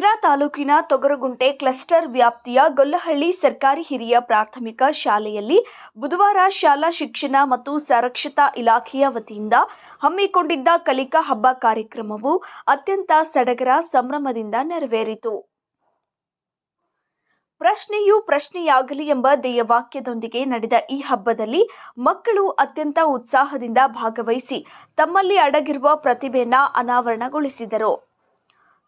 ಶಿರಾ ತಾಲೂಕಿನ ತೊಗರಗುಂಟೆ ಕ್ಲಸ್ಟರ್ ವ್ಯಾಪ್ತಿಯ ಗೊಲ್ಲಹಳ್ಳಿ ಸರ್ಕಾರಿ ಹಿರಿಯ ಪ್ರಾಥಮಿಕ ಶಾಲೆಯಲ್ಲಿ ಬುಧವಾರ ಶಾಲಾ ಶಿಕ್ಷಣ ಮತ್ತು ಸಂರಕ್ಷತಾ ಇಲಾಖೆಯ ವತಿಯಿಂದ ಹಮ್ಮಿಕೊಂಡಿದ್ದ ಕಲಿಕಾ ಹಬ್ಬ ಕಾರ್ಯಕ್ರಮವು ಅತ್ಯಂತ ಸಡಗರ ಸಂಭ್ರಮದಿಂದ ನೆರವೇರಿತು. ಪ್ರಶ್ನೆಯು ಪ್ರಶ್ನೆಯಾಗಲಿ ಎಂಬ ಧ್ಯೇಯವಾಕ್ಯದೊಂದಿಗೆ ನಡೆದ ಈ ಹಬ್ಬದಲ್ಲಿ ಮಕ್ಕಳು ಅತ್ಯಂತ ಉತ್ಸಾಹದಿಂದ ಭಾಗವಹಿಸಿ ತಮ್ಮಲ್ಲಿ ಅಡಗಿರುವ ಪ್ರತಿಭೆಯನ್ನ ಅನಾವರಣಗೊಳಿಸಿದರು.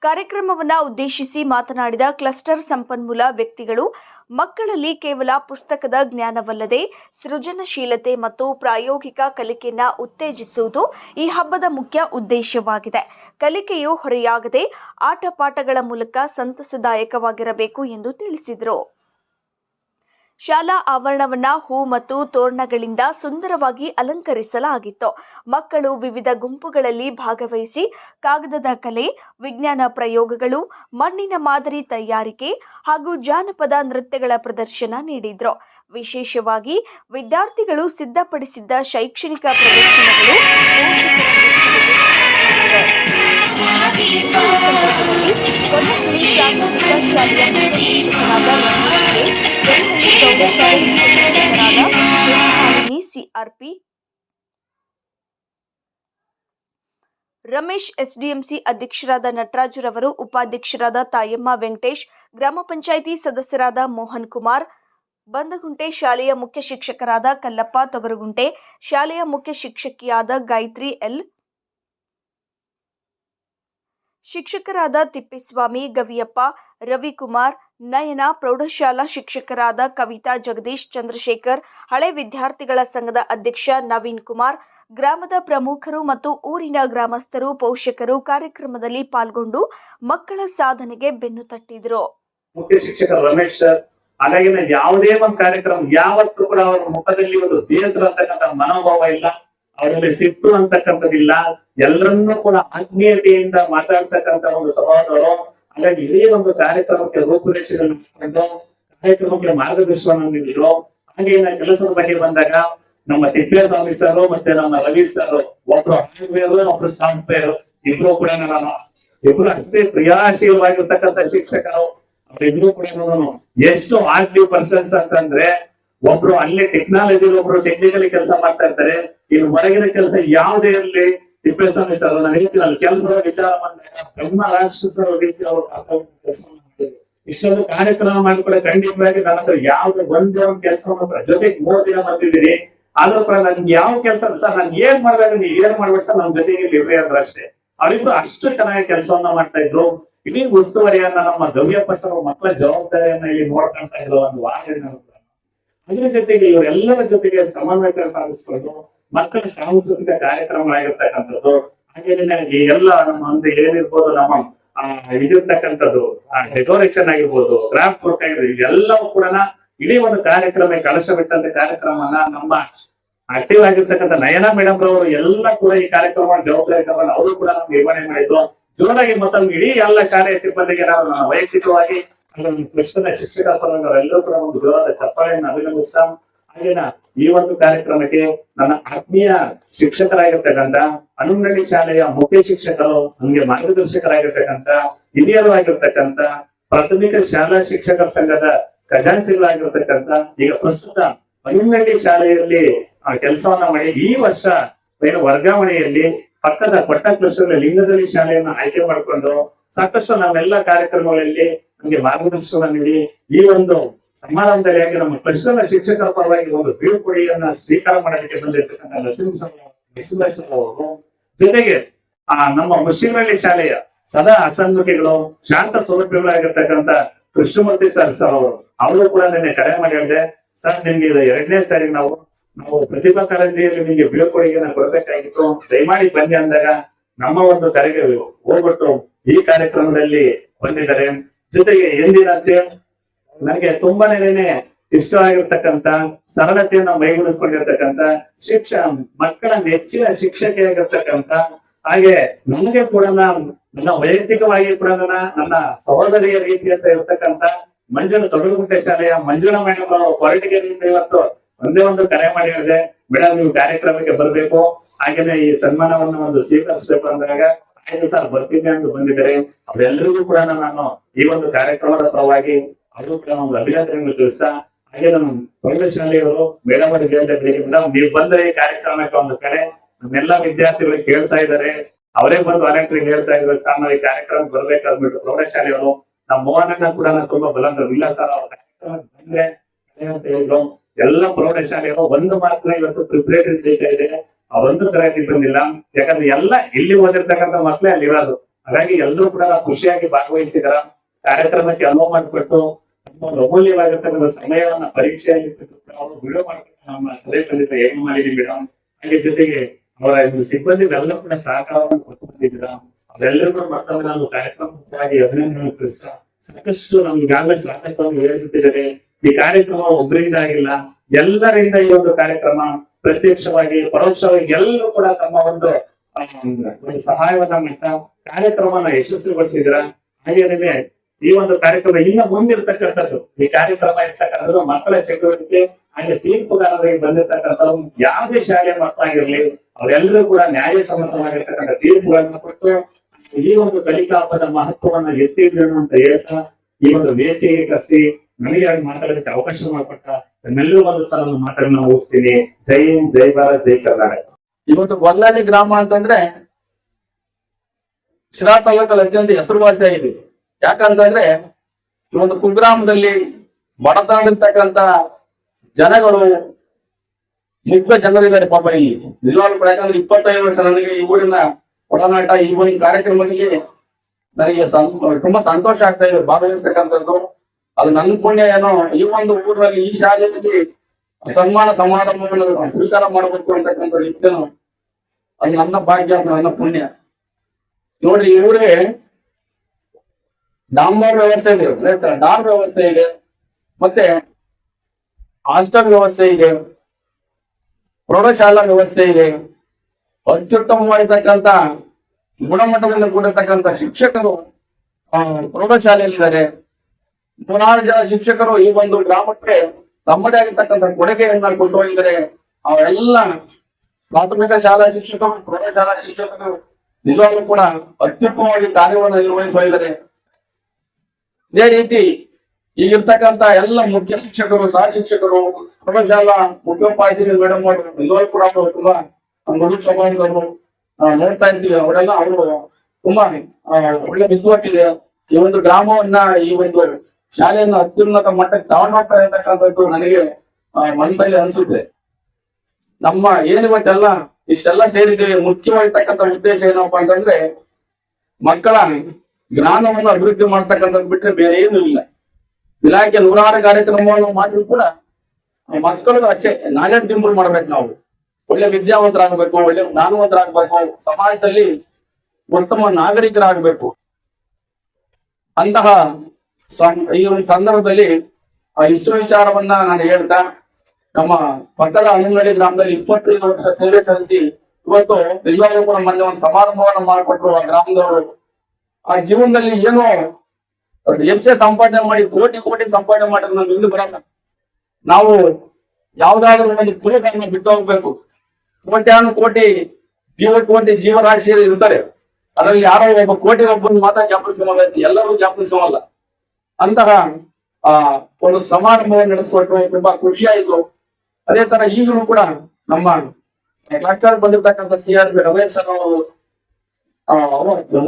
ಕಾರ್ಯಕ್ರಮವನ್ನು ಉದ್ದೇಶಿಸಿ ಮಾತನಾಡಿದ ಕ್ಲಸ್ಟರ್ ಸಂಪನ್ಮೂಲ ವ್ಯಕ್ತಿಗಳು, ಮಕ್ಕಳಲ್ಲಿ ಕೇವಲ ಪುಸ್ತಕದ ಜ್ಞಾನವಲ್ಲದೆ ಸೃಜನಶೀಲತೆ ಮತ್ತು ಪ್ರಾಯೋಗಿಕ ಕಲಿಕೆಯನ್ನು ಉತ್ತೇಜಿಸುವುದು ಈ ಹಬ್ಬದ ಮುಖ್ಯ ಉದ್ದೇಶವಾಗಿದೆ. ಕಲಿಕೆಯು ಹೊರೆಯಾಗದೆ ಆಟಪಾಠಗಳ ಮೂಲಕ ಸಂತಸದಾಯಕವಾಗಿರಬೇಕು ಎಂದು ತಿಳಿಸಿದರು. ಶಾಲಾ ಆವರಣವನ್ನ ಹೂ ಮತ್ತು ತೋರಣಗಳಿಂದ ಸುಂದರವಾಗಿ ಅಲಂಕರಿಸಲಾಗಿತ್ತು. ಮಕ್ಕಳು ವಿವಿಧ ಗುಂಪುಗಳಲ್ಲಿ ಭಾಗವಹಿಸಿ ಕಾಗದದ ಕಲೆ, ವಿಜ್ಞಾನ ಪ್ರಯೋಗಗಳು, ಮಣ್ಣಿನ ಮಾದರಿ ತಯಾರಿಕೆ ಹಾಗೂ ಜಾನಪದ ನೃತ್ಯಗಳ ಪ್ರದರ್ಶನ ನೀಡಿದ್ರು. ವಿಶೇಷವಾಗಿ ವಿದ್ಯಾರ್ಥಿಗಳು ಸಿದ್ಧಪಡಿಸಿದ್ದ ಶೈಕ್ಷಣಿಕ ಪ್ರದರ್ಶನಗಳು ಶಾಲೆಯ ಸಿಆರ್ಪಿ ರಮೇಶ್, ಎಸ್ಡಿಎಂಸಿ ಅಧ್ಯಕ್ಷರಾದ ನಟರಾಜರವರು ಉಪಾಧ್ಯಕ್ಷರಾದ ತಾಯಮ್ಮ ವೆಂಕಟೇಶ್, ಗ್ರಾಮ ಪಂಚಾಯಿತಿ ಸದಸ್ಯರಾದ ಮೋಹನ್ ಕುಮಾರ್, ಬಂದಗುಂಟೆ ಶಾಲೆಯ ಮುಖ್ಯ ಶಿಕ್ಷಕರಾದ ಕಲ್ಲಪ್ಪ ತೊಗರಗುಂಟೆ, ಶಾಲೆಯ ಮುಖ್ಯ ಶಿಕ್ಷಕಿಯಾದ ಗಾಯತ್ರಿ ಎಲ್, ಶಿಕ್ಷಕರಾದ ತಿಪ್ಪೇಸ್ವಾಮಿ, ಗವಿಯಪ್ಪ, ರವಿಕುಮಾರ್ ನಯನ ಪ್ರೌಢಶಾಲಾ ಶಿಕ್ಷಕರಾದ ಕವಿತಾ ಜಗದೀಶ್ ಚಂದ್ರಶೇಖರ್, ಹಳೆ ವಿದ್ಯಾರ್ಥಿಗಳ ಸಂಘದ ಅಧ್ಯಕ್ಷ ನವೀನ್ ಕುಮಾರ್, ಗ್ರಾಮದ ಪ್ರಮುಖರು ಮತ್ತು ಊರಿನ ಗ್ರಾಮಸ್ಥರು, ಪೋಷಕರು ಕಾರ್ಯಕ್ರಮದಲ್ಲಿ ಪಾಲ್ಗೊಂಡು ಮಕ್ಕಳ ಸಾಧನೆಗೆ ಬೆನ್ನು ತಟ್ಟಿದ್ರು. ಮುಖ್ಯ ಶಿಕ್ಷಕ ರಮೇಶ್ ಸರ್ ಹಾಗಾಗಿನ ಯಾವುದೇ ಒಂದು ಕಾರ್ಯಕ್ರಮ ಯಾವತ್ತೂ ಕೂಡ ಅವರ ಮುಖದಲ್ಲಿ ಒಂದು ಬೇಸರ ಅಂತಕ್ಕಂಥ ಮನೋಭಾವ ಇಲ್ಲ. ಅವರಲ್ಲಿ ಸಿಟ್ಟು ಅಂತಕ್ಕಂಥದ್ದಿಲ್ಲ. ಎಲ್ಲರನ್ನೂ ಕೂಡ ಆತ್ಮೀಯತೆಯಿಂದ ಮಾತಾಡ್ತಕ್ಕಂಥ ಒಂದು ಸ್ವಭಾವದವರು. ಹಾಗಾಗಿ ಇಡೀ ಒಂದು ಕಾರ್ಯಕ್ರಮಕ್ಕೆ ರೂಪುರೇಷೆಗಳನ್ನು ಮಾಡಿಕೊಂಡು, ಕಾರ್ಯಕ್ರಮಕ್ಕೆ ಮಾರ್ಗದರ್ಶನ ನೀಡಿದ್ರು. ಹಾಗೆ ಕೆಲಸದ ಬಗ್ಗೆ ಬಂದಾಗ ನಮ್ಮ ತಿಪ್ಪೇಸ್ವಾಮಿ ಸರ್ ಮತ್ತೆ ನಮ್ಮ ರವಿ ಸರ್ ಒಬ್ರು ಹಾರ್ಡ್ವೇರ್ ಒಬ್ರು ಸಾಫ್ಟ್ವೇರ್ ಇಬ್ರು ಕೂಡ ನಾನು, ಇಬ್ರು ಅಷ್ಟೇ ಕ್ರಿಯಾಶೀಲವಾಗಿರ್ತಕ್ಕಂಥ ಶಿಕ್ಷಕರು. ಅವರಿಬ್ರು ಕೂಡ ನಾನು ಎಷ್ಟು ಆಕ್ಟಿವ್ ಪರ್ಸನ್ಸ್ ಅಂತಂದ್ರೆ, ಒಬ್ರು ಅಲ್ಲೇ ಟೆಕ್ನಾಲಜಿ ಒಬ್ರು ಟೆಕ್ನಿಕಲಿ ಕೆಲಸ ಮಾಡ್ತಾ ಇರ್ತಾರೆ. ಇನ್ನು ಹೊರಗಿನ ಕೆಲಸ ಯಾವುದೇ ಇರಲಿ ತಿಪ್ಪೇಸ್ವಾಮಿ ಸರ್ ನನ್ನ ಹೆಂಡತಿ ಅಲ್ಲಿ ಕೆಲಸದ ವಿಚಾರ ಬ್ರಹ್ಮ ರಾಕ್ಷಸರ ರೀತಿ ಅವರು ಕೆಲಸ ಇಷ್ಟೊಂದು ಕಾರ್ಯಕ್ರಮ ಮಾಡಿಕೊಡ ಖಂಡಿತವಾಗಿ ನನ್ನ ಹತ್ರ ಯಾವ್ದು ಒಂದೇ ಒಂದು ಕೆಲಸ ಜೊತೆಗೆ ಮೂರ್ ದಿನ ಬರ್ತಿದ್ದೀನಿ ಆದ್ರೂ ಕೂಡ ನನ್ಗೆ ಯಾವ ಕೆಲಸ ಸರ್, ನಾನು ಏನ್ ಮಾಡ್ಬೇಕು, ನೀವು ಏನ್ ಮಾಡ್ಬೇಕು? ಸರ್ ನಮ್ ಜೊತೆಗೆ ಇರ್ರಿ ಅಂದ್ರೆ ಅಷ್ಟೇ. ಅವರಿಬ್ರು ಅಷ್ಟು ಚೆನ್ನಾಗಿ ಕೆಲಸವನ್ನ ಮಾಡ್ತಾ ಇದ್ರು. ಇಡೀ ಉಸ್ತುವಾರಿಯನ್ನ ನಮ್ಮ ಗವ್ಯಪ್ಪ ಸರ್ ಮಕ್ಕಳ ಜವಾಬ್ದಾರಿಯನ್ನ ಇಲ್ಲಿ ನೋಡ್ಕೊಂತ ಇರೋ ಒಂದು ವಾರ ಅದ್ರ ಜೊತೆಗೆ ಇವರೆಲ್ಲರ ಜೊತೆಗೆ ಸಮನ್ವಯ ಸಾಧಿಸ್ಕೊಂಡು ಮಕ್ಕಳ ಸಾಂಸ್ಕೃತಿಕ ಕಾರ್ಯಕ್ರಮಗಳಾಗಿರ್ತಕ್ಕಂಥದ್ದು ಹಾಗೇನೆ ಈ ಎಲ್ಲ ನಮ್ಮ ಒಂದು ಏನಿರ್ಬೋದು ನಮ್ಮ, ಆ, ಇದಿರ್ತಕ್ಕಂಥದ್ದು, ಆ ಡೆಕೋರೇಷನ್ ಆಗಿರ್ಬೋದು ಕ್ರಾಫ್ಟ್ ವರ್ಕ್ ಆಗಿರ್ಬೋದು, ಇವೆಲ್ಲವೂ ಕೂಡ ಇಡೀ ಒಂದು ಕಾರ್ಯಕ್ರಮ ಕಲಶ ಬಿಟ್ಟಂತ ಕಾರ್ಯಕ್ರಮನ ನಮ್ಮ ಆಕ್ಟಿವ್ ಆಗಿರ್ತಕ್ಕಂಥ ನಯನ ಮೇಡಮ್ ರವರು ಎಲ್ಲ ಕೂಡ ಈ ಕಾರ್ಯಕ್ರಮ ಜವಾಬ್ದಾರಿ ಅವರು ಕೂಡ ನಮ್ಗೆ ನಿರ್ವಹಣೆ ಮಾಡಿದ್ರು ಜೋರಾಗಿ ಮತ್ತೊಂದು ಇಡೀ ಎಲ್ಲ ಶಾಲೆಯ ಸಿಬ್ಬಂದಿಗೆ ನಾವು ವೈಯಕ್ತಿಕವಾಗಿ ಕೃಷ್ಣನ ಶಿಕ್ಷಕರ ಪರವಾಗಿ ಅವರೆಲ್ಲರೂ ಕೂಡ ಒಂದು ಜೋರಾದ ಚಪ್ಪಾಳೆಯನ್ನು ಅಭಿನಂದಿಸ್ತಾ, ಹಾಗೇನ ಈ ಒಂದು ಕಾರ್ಯಕ್ರಮಕ್ಕೆ ನನ್ನ ಆತ್ಮೀಯ ಶಿಕ್ಷಕರಾಗಿರ್ತಕ್ಕಂಥ ಅನುಮಂಡಳಿ ಶಾಲೆಯ ಮುಖ್ಯ ಶಿಕ್ಷಕರು, ನಮಗೆ ಮಾರ್ಗದರ್ಶಕರಾಗಿರ್ತಕ್ಕಂಥ, ಹಿರಿಯರು ಆಗಿರ್ತಕ್ಕಂಥ, ಪ್ರಾಥಮಿಕ ಶಾಲಾ ಶಿಕ್ಷಕರ ಸಂಘದ ಖಜಾಂಚಿಗಳಾಗಿರ್ತಕ್ಕಂಥ, ಈಗ ಪ್ರಸ್ತುತ ಅನುಮಂಡಳಿ ಶಾಲೆಯಲ್ಲಿ ಕೆಲಸವನ್ನ ಮಾಡಿ ಈ ವರ್ಷ ಏನು ವರ್ಗಾವಣೆಯಲ್ಲಿ ಪಕ್ಕದ ಪಟ್ಟ ಕೃಷ್ಣ ಲಿಂಗದಲ್ಲಿ ಶಾಲೆಯನ್ನು ಆಯ್ಕೆ ಮಾಡಿಕೊಂಡು ಸಾಕಷ್ಟು ನಮ್ಮೆಲ್ಲ ಕಾರ್ಯಕ್ರಮಗಳಲ್ಲಿ ನಮಗೆ ಮಾರ್ಗದರ್ಶನ ನೀಡಿ ಈ ಒಂದು ಸಮಾರಂಭದಲ್ಲಿ ನಮ್ಮ ಪ್ರಶ್ನ ಶಿಕ್ಷಕರ ಪರವಾಗಿ ಒಂದು ಬೀಳ್ಕೊಡುಗೆಯನ್ನ ಸ್ವೀಕಾರ ಮಾಡಲಿಕ್ಕೆ ಬಂದಿರ್ತಕ್ಕಂಥ ಅವರು. ಜೊತೆಗೆ, ಆ, ನಮ್ಮ ಮುಸ್ಲಿಮಹಳ್ಳಿ ಶಾಲೆಯ ಸದಾ ಅಸಂಗತಿಗಳು ಶಾಂತ ಸ್ವರೂಪಗಳಾಗಿರ್ತಕ್ಕಂಥ ಕೃಷ್ಣಮೂರ್ತಿ ಸರ್ ಸರ್ ಅವರು. ಅವರು ಕೂಡ ನಿನ್ನೆ ಕರೆ ಮಾಡಿ ಹೇಳಿದೆ, ಸರ್, ನಿಮ್ಗೆ ಇದು ಎರಡನೇ ಸಾರಿ ನಾವು ನಾವು ಪ್ರತಿಭಾ ಕಾರಂಜಿಯಲ್ಲಿ ನಿಮಗೆ ಬೀಳ್ಕೊಡುಗೆಯನ್ನು ಕೊಡಬೇಕಾಗಿತ್ತು. ದಯಮಾಡಿ ಬನ್ನಿ ಅಂದಾಗ ನಮ್ಮ ಒಂದು ಕರೆಗೆ ಹೋಗ್ಬಿಟ್ಟು ಈ ಕಾರ್ಯಕ್ರಮದಲ್ಲಿ ಬಂದಿದ್ದಾರೆ. ಜೊತೆಗೆ ಎಂದಿನಂತೆ ನನಗೆ ತುಂಬಾನೇ ಇಷ್ಟವಾಗಿರ್ತಕ್ಕಂಥ ಸರಳತೆಯನ್ನ ಮೈಗೂಡಿಸ್ಕೊಂಡಿರ್ತಕ್ಕಂಥ ಶಿಕ್ಷ, ಮಕ್ಕಳ ನೆಚ್ಚಿನ ಶಿಕ್ಷಕಿಯಾಗಿರ್ತಕ್ಕಂತ ಹಾಗೆ ನನಗೆ ಕೂಡ ನನ್ನ ವೈಯಕ್ತಿಕವಾಗಿ ಕೂಡ ನನ್ನ ಸಹೋದರಿಯ ರೀತಿಯಂತ ಇರ್ತಕ್ಕಂತ ಮಂಜುಳ ತೊಡಗುಂಟೆ ಶಾಲೆಯ ಮಂಜುಳ ಮೇಡಮ್ ಅವರು ಹೊರಟಿಗೆರೆಯಿಂದ ಇವತ್ತು ಒಂದೇ ಒಂದು ಕರೆ ಮಾಡಿ ಹೇಳಿದೆ ಮೇಡಮ್ ನೀವು ಕಾರ್ಯಕ್ರಮಕ್ಕೆ ಬರಬೇಕು. ಹಾಗೇನೆ ಈ ಸನ್ಮಾನವನ್ನು ಒಂದು ಸ್ವೀಕರಿಸಬೇಕು ಅಂದಾಗ ಆಯ್ತು ಸರ್, ಬರ್ತೀನಿ ಅಂತ ಬಂದಿದ್ದಾರೆ. ಅವರೆಲ್ಲರಿಗೂ ಕೂಡ ನಾನು ಈ ಒಂದು ಕಾರ್ಯಕ್ರಮದ ಪರವಾಗಿ ಅವರು ಕೂಡ ಒಂದು ಅಭಿನಂದನೆಗಳು ತಿಳಿಸ್ತಾ ಹಾಗೆ ನಮ್ಮ ಪ್ರೌಢಶಾಲೆಯವರು ಮೇಡಮ್ ಅವರಿಗೆ ಮೇಡಮ್ ನೀವು ಬಂದ್ರೆ ಈ ಕಾರ್ಯಕ್ರಮಕ್ಕೆ ಒಂದು ಕಡೆ ನಮ್ಮೆಲ್ಲಾ ವಿದ್ಯಾರ್ಥಿಗಳು ಕೇಳ್ತಾ ಇದ್ದಾರೆ. ಅವರೇ ಬಂದು ಅನೇಕರಿಗೆ ಹೇಳ್ತಾ ಇದ್ರು ಸರ್, ನಾವು ಈ ಕಾರ್ಯಕ್ರಮ ಬರ್ಬೇಕಾದ್ಬಿಟ್ಟು ಪ್ರೌಢಶಾಲೆಯವರು ನಮ್ಮ ಮೋಹನನ್ನ ಕೂಡ ನಾನು ತುಂಬಾ ಬಲಂತ ಇಲ್ಲ, ಸರ್, ಅವ್ರ ಬಂದ್ರೆ ಅಂತ ಹೇಳಿದ್ರು. ಎಲ್ಲ ಪ್ರೌಢಶಾಲೆಯವರು ಒಂದು ಮಾತ್ರ ಇವತ್ತು ಪ್ರಿಪರೇಟರಿ ನಡೀತಾ ಇದೆ. ಒಂದು ತರಗತಿ ಬಂದಿಲ್ಲ. ಯಾಕಂದ್ರೆ ಎಲ್ಲ ಇಲ್ಲಿ ಓದಿರ್ತಕ್ಕಂಥ ಮಕ್ಕಳೇ ಅಲ್ಲಿ ಇರೋದು. ಹಾಗಾಗಿ ಎಲ್ಲರೂ ಕೂಡ ಖುಷಿಯಾಗಿ ಭಾಗವಹಿಸಿದಾರ. ಕಾರ್ಯಕ್ರಮಕ್ಕೆ ಅನುವು ಮಾಡಿಕೊಟ್ಟು ಅಮೂಲ್ಯವಾಗಿರ್ತಕ್ಕಂಥ ಸಮಯವನ್ನ ಪರೀಕ್ಷೆಯಲ್ಲಿ ಅವರು ವಿಡಿಯೋ ಮಾಡ್ತಕ್ಕಂಥ ನಮ್ಮ ಸಲಹೆ ಬಂದಿದ್ದ ಹೇಗೆ ಮಾಡಿದೀವಿ ಮೇಡಮ್ ಹಾಗೆ ಜೊತೆಗೆ ಅವರ ಒಂದು ಎಲ್ಲರೂ ಕೂಡ ಸಹಕಾರವನ್ನು ಕೊಟ್ಟು ಅವರೆಲ್ಲರೂ ಅವರೆಲ್ಲರಿಗೂ ಮತ್ತೊಮ್ಮೆ ನಾನು ಕಾರ್ಯಕ್ರಮವಾಗಿ ಅಭಿನಂದನೆ ತಿಳಿಸ್ತಾ ಸಾಕಷ್ಟು ನಮ್ಗೆ ಈಗಾಗಲೇ ಸಾಕಷ್ಟು ಹೇಳ್ಬಿಟ್ಟಿದ್ದಾರೆ ಈ ಕಾರ್ಯಕ್ರಮ ಒಬ್ಬರಿಂದ ಆಗಿಲ್ಲ. ಎಲ್ಲರಿಂದ ಈ ಒಂದು ಕಾರ್ಯಕ್ರಮ ಪ್ರತ್ಯಕ್ಷವಾಗಿ, ಪರೋಕ್ಷವಾಗಿ ಎಲ್ಲರೂ ಕೂಡ ತಮ್ಮ ಒಂದು ಸಹಾಯವನ್ನ ಮಾಡ್ತಾ ಕಾರ್ಯಕ್ರಮನ ಯಶಸ್ವಿಗೊಳಿಸಿದ್ರ ಹಾಗೇನೆ ಈ ಒಂದು ಕಾರ್ಯಕ್ರಮ ಇನ್ನ ಮುಂದಿರ್ತಕ್ಕಂಥದ್ದು. ಈ ಕಾರ್ಯಕ್ರಮ ಇರ್ತಕ್ಕಂಥದ್ದು ಮಕ್ಕಳ ಚಟುವಟಿಕೆ, ಹಾಗೆ ತೀರ್ಪುಗಾರರಿಗೆ ಬಂದಿರತಕ್ಕಂಥ ಯಾವುದೇ ಶಾಲೆಯ ಮಕ್ಕಳಾಗಿರ್ಲಿ ಅವರೆಲ್ಲರೂ ಕೂಡ ನ್ಯಾಯಸಮ್ಮತವಾಗಿರ್ತಕ್ಕಂಥ ತೀರ್ಪುಗಳನ್ನು ಕೊಟ್ಟು ಈ ಒಂದು ಕಲಿಕಾ ಹಬ್ಬದ ಮಹತ್ವವನ್ನು ಎತ್ತಿದ್ರು ಅಂತ ಹೇಳ್ತಾ, ಈ ಒಂದು ವೇದಿಕೆಗೆ ಕತ್ತಿ ನನಗೆ ಆಗಿ ಮಾತಾಡೋದಕ್ಕೆ ಅವಕಾಶ ಮಾಡಿಕೊಟ್ಟ ನಮ್ಮೆಲ್ಲರೂ ಒಂದು ಸಲ ನಾವು ಮುಗಿಸ್ತೀನಿ. ಜೈ ಹಿಂದ್, ಜೈ ಭಾರತ್, ಜೈ ಕರ್ನಾಟಕ. ಇವತ್ತು ಗೊಲ್ಲಾಡಿ ಗ್ರಾಮ ಅಂತಂದ್ರೆ ಶಿರಾ ತಾಲೂಕಲ್ಲಿ ಅತ್ಯಂತ ಹೆಸರುವಾಸಿಯಾಗಿದೆ. ಯಾಕಂತಂದ್ರೆ ಈ ಒಂದು ಕುಗ್ರಾಮದಲ್ಲಿ ಬಡತನದಿರ್ತಕ್ಕಂತ ಜನಗಳು, ಮುಗ್ಧ ಜನರಿದ್ದಾರೆ ಪಾಪ ಇಲ್ಲಿ. ನಿಜವಾಗ್ಲೂ ಯಾಕಂದ್ರೆ ಇಪ್ಪತ್ತೈದು ವರ್ಷ ನನಗೆ ಈ ಊರಿನ ಒಡನಾಟ, ಈ ಊರಿನ ಕಾರ್ಯಕ್ರಮದಲ್ಲಿ ನನಗೆ ತುಂಬಾ ಸಂತೋಷ ಆಗ್ತಾ ಇದೆ ಭಾಗವಹಿಸ್ತಕ್ಕಂಥದ್ದು. ಅದು ನನ್ನ ಪುಣ್ಯ ಏನೋ, ಈ ಒಂದು ಊರಲ್ಲಿ ಈ ಶಾಲೆಯಲ್ಲಿ ಸನ್ಮಾನ ಸಮಾರಂಭವನ್ನು ಸ್ವೀಕಾರ ಮಾಡಬೇಕು ಅಂತಕ್ಕಂಥ ಇದ್ದೇನು ಅದು ನನ್ನ ಭಾಗ್ಯ ನನ್ನ ಪುಣ್ಯ. ನೋಡಿ, ಈ ಊರಿಗೆ ಡಾಂಬರ್ ವ್ಯವಸ್ಥೆ ಇದೆ ಡಾರ್ ವ್ಯವಸ್ಥೆ ಇದೆ, ಮತ್ತೆ ಹಾಸ್ಟೆಲ್ ವ್ಯವಸ್ಥೆ ಇದೆ, ಪ್ರೌಢಶಾಲಾ ವ್ಯವಸ್ಥೆ ಇದೆ. ಅತ್ಯುತ್ತಮವಾಗಿರ್ತಕ್ಕಂಥ ಗುಣಮಟ್ಟದಿಂದ ಕೂಡಿರ್ತಕ್ಕಂಥ ಶಿಕ್ಷಕರು ಪ್ರೌಢಶಾಲೆಯಲ್ಲಿದ್ದಾರೆ. ನೂರಾರು ಜನ ಶಿಕ್ಷಕರು ಈ ಒಂದು ಗ್ರಾಮಕ್ಕೆ ತಮ್ಮದೇ ಆಗಿರ್ತಕ್ಕಂಥ ಕೊಡುಗೆಯನ್ನ ಕೊಟ್ಟು ಹೋಗಿದ್ದಾರೆ. ಅವೆಲ್ಲ ಪ್ರಾಥಮಿಕ ಶಾಲಾ ಶಿಕ್ಷಕರು, ಪ್ರೌಢಶಾಲಾ ಶಿಕ್ಷಕರು ನಿಜವಾಗ್ಲೂ ಕೂಡ ಅತ್ಯುತ್ತಮವಾಗಿ ಕಾರ್ಯವನ್ನು ನಿರ್ವಹಿಸಿದ್ದಾರೆ ಇದೇ ರೀತಿ ಈಗಿರ್ತಕ್ಕಂತ ಎಲ್ಲ ಮುಖ್ಯ ಶಿಕ್ಷಕರು ಸಹ ಶಿಕ್ಷಕರು ಪ್ರೌಢಶಾಲಾ ಮುಖ್ಯೋಪಾಧ್ಯಾಯರು ಮೇಡಮ್ ಅವರು ಅವರು ತುಂಬಾ ಮಧು ಆ, ನೋಡ್ತಾ ಇದ್ದೀವಿ. ಅವರೆಲ್ಲ ಅವರು ತುಂಬಾ ಒಳ್ಳೆ ವಿದ್ವತ್ತಿದೆ ಈ ಒಂದು ಗ್ರಾಮವನ್ನ ಈ ಒಂದು ಶಾಲೆಯನ್ನು ಅತ್ಯುನ್ನತ ಮಟ್ಟಕ್ಕೆ ತಗೊಂಡು ಹೋಗ್ತಾರೆ ಅಂತಕ್ಕಂಥದ್ದು ನನಗೆ ಮನಸ್ಸಲ್ಲಿ ಅನಿಸುತ್ತೆ. ನಮ್ಮ ಏನ್ ಇವತ್ತೆಲ್ಲ ಇಷ್ಟೆಲ್ಲ ಸೇರಿದ್ದೇವೆ. ಮುಖ್ಯವಾಗಿರ್ತಕ್ಕಂಥ ಉದ್ದೇಶ ಏನಪ್ಪಾ ಅಂತಂದ್ರೆ ಮಕ್ಕಳ ಜ್ಞಾನವನ್ನು ಅಭಿವೃದ್ಧಿ ಮಾಡ್ತಕ್ಕಂಥದ್ದು ಬಿಟ್ರೆ ಬೇರೆ ಏನು ಇಲ್ಲ. ಇಲಾಖೆ ನೂರಾರು ಕಾರ್ಯಕ್ರಮವನ್ನು ಮಾಡಿದ್ರು ಕೂಡ ಮಕ್ಕಳು ಅಷ್ಟೇ ನಾಲೆಡ್ಜ್ ಇಂಪ್ರೂವ್ ಮಾಡ್ಬೇಕು ನಾವು. ಒಳ್ಳೆ ವಿದ್ಯಾವಂತರಾಗಬೇಕು, ಒಳ್ಳೆ ಜ್ಞಾನವಂತರಾಗಬೇಕು, ಸಮಾಜದಲ್ಲಿ ಉತ್ತಮ ನಾಗರಿಕರಾಗಬೇಕು. ಅಂತಹ ಈ ಒಂದು ಸಂದರ್ಭದಲ್ಲಿ ಆ ಇಷ್ಟು ವಿಚಾರವನ್ನ ನಾನು ಹೇಳ್ತಾ, ನಮ್ಮ ಪಕ್ಕದ ಅಂಗನವಾಡಿ ಗ್ರಾಮದಲ್ಲಿ ಇಪ್ಪತ್ತೈದು ವರ್ಷ ಸೇವೆ ಸಲ್ಲಿಸಿ ಇವತ್ತು ನಿಜವಾಗ್ಲೂ ಕೂಡ ಮೊನ್ನೆ ಒಂದು ಸಮಾರಂಭವನ್ನ ಮಾಡಿಕೊಟ್ರು ಆ ಗ್ರಾಮದವರು. ಆ ಜೀವನದಲ್ಲಿ ಏನೋ ಎಷ್ಟೇ ಸಂಪಾದನೆ ಮಾಡಿ ಕೋಟಿ ಕೋಟಿ ಸಂಪಾದನೆ ಮಾಡಿದ್ರೆ ನಾವು ಇಲ್ಲಿ ಬರಲ್ಲ. ನಾವು ಯಾವ್ದಾದ್ರು ಒಂದು ಕುರಿಗಳನ್ನ ಬಿಟ್ಟು ಹೋಗ್ಬೇಕು. ಕೋಟ್ಯಾನು ಕೋಟಿ ಜೀವ ಕೋಟಿ ಜೀವರಾಶಿಯಲ್ಲಿ ಇರ್ತಾರೆ. ಅದರಲ್ಲಿ ಯಾರೋ ಒಬ್ಬ ಕೋಟಿ ಒಬ್ಬನ ಮಾತ್ರ ಜ್ಞಾಪಿಸೋಲ್ಲ ಎಲ್ಲರೂ ಜ್ಞಾಪಿಸೋಲ್ಲ ಅಂತಹ, ಆ, ಒಂದು ನಡೆಸಿಕೊಟ್ಟು ತುಂಬಾ ಖುಷಿ ಆಯ್ತು ಅದೇ ತರ ಈಗಲೂ ಕೂಡ ನಮ್ಮ ಕ್ಲಸ್ಟರ್ ಬಂದಿರ್ತಕ್ಕಂಥ ಸಿ ಆರ್ ಪಿ ರಮೇಶ್ ಅವರು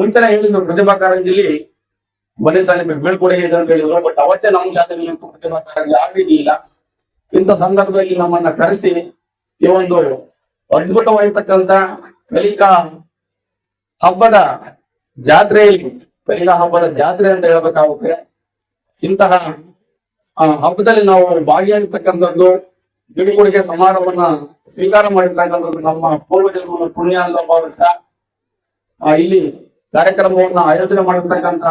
ಮುಂಚೆನೆ ಹೇಳಿದ್ರು ಪ್ರತಿಭಾ ಕಾರಂಜಿಲಿ ಮನೆ ಶಾಲೆ ಬೀಳ್ಕೊಡುಗೆ ಇದೆ ಅಂತ ಹೇಳಿದ್ರು. ಬಟ್ ಅವತ್ತೇ ನಮ್ಮ ಶಾಲೆಯಲ್ಲಿ ಪ್ರತಿಭಾ ಕಾರಂಜಿ. ಆಗಿರ್ಲಿಲ್ಲ ಇಂಥ ಸಂದರ್ಭದಲ್ಲಿ ನಮ್ಮನ್ನ ಕರೆಸಿ ಈ ಒಂದು ಅದ್ಭುತವಾಗಿರ್ತಕ್ಕಂಥ ಕಲಿಕಾ ಹಬ್ಬದ ಜಾತ್ರೆಯಲ್ಲಿ, ಕಲಿಕಾ ಹಬ್ಬದ ಜಾತ್ರೆ ಅಂತ ಹೇಳ್ಬೇಕಾಗುತ್ತೆ. ಇಂತಹ ಹಬ್ಬದಲ್ಲಿ ನಾವು ಭಾಗಿಯಾಗಿರ್ತಕ್ಕಂಥದ್ದು ಗಿಡಿಗುಡಿಗೆ ಸಮಾರಂಭವನ್ನ ಸ್ವೀಕಾರ ಮಾಡಿರ್ತಕ್ಕಂಥದ್ದು ನಮ್ಮ ಪೂರ್ವಜನ್ಮ ಪುಣ್ಯ ಅಂತ ಭಾವಿಸ್ತಾ ಇಲ್ಲಿ ಕಾರ್ಯಕ್ರಮವನ್ನ ಆಯೋಜನೆ ಮಾಡಿರ್ತಕ್ಕಂತ